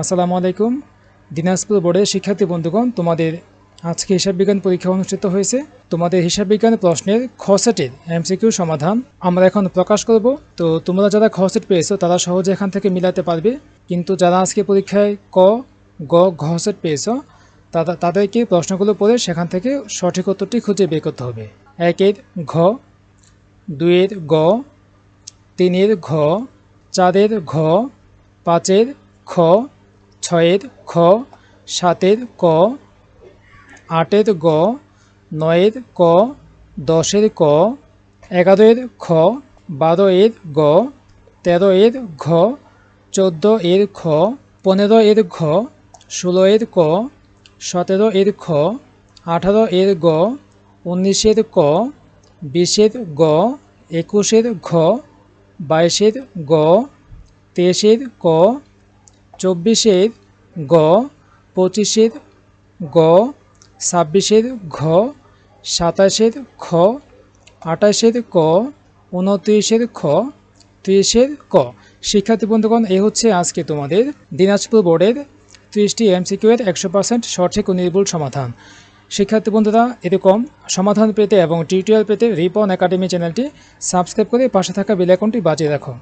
আসসালামু আলাইকুম। দিনাজপুর বোর্ডের শিক্ষার্থী বন্ধুগণ, তোমাদের আজকে হিসাব বিজ্ঞান পরীক্ষা অনুষ্ঠিত হয়েছে। তোমাদের হিসাব বিজ্ঞান প্রশ্নের খ সেটের এমসিকিউ সমাধান আমরা এখন প্রকাশ করব। তো তোমরা যারা খ সেট পেয়েছ, তারা সহজে এখান থেকে মিলাতে পারবে। কিন্তু যারা আজকে পরীক্ষায় ক, গ, ঘ সেট পেয়েছ তারা তাদেরকে প্রশ্নগুলো পড়ে সেখান থেকে সঠিক উত্তরটি খুঁজে বের করতে হবে। একের ঘ, দুইয়ের গ, তিনের ঘ, চারের ঘ, পাঁচের খ ছয়ের খ, সাতের ক, আটের গ, নয়ের ক, দশের ক, এগারোর খ বারো এর গ তেরো এর ঘ চোদ্দ এর খ পনেরো এর ঘ ষোলো এর ক সতেরো এর খ আঠারো এর গ, উনিশের ক, বিশের গ, একুশের ঘ, বাইশের গ, তেইশের ক, চব্বিশের গ, পঁচিশের গ, ছাব্বিশের ঘ, সাতাশের খ, আঠাশের ক, উনত্রিশের খ, ত্রিশের ক। শিক্ষার্থী বন্ধুগণ এই হচ্ছে আজকে তোমাদের দিনাজপুর বোর্ডের ত্রিশটি এমসিকিউ এর একশো পার্সেন্ট সঠিক ও নির্ভুল সমাধান। শিক্ষার্থী বন্ধুরা, এরকম সমাধান পেতে এবং টিউটোরিয়াল পেতে রিপন একাডেমি চ্যানেলটি সাবস্ক্রাইব করে পাশে থাকা বেল আইকনটি বাজিয়ে রাখো।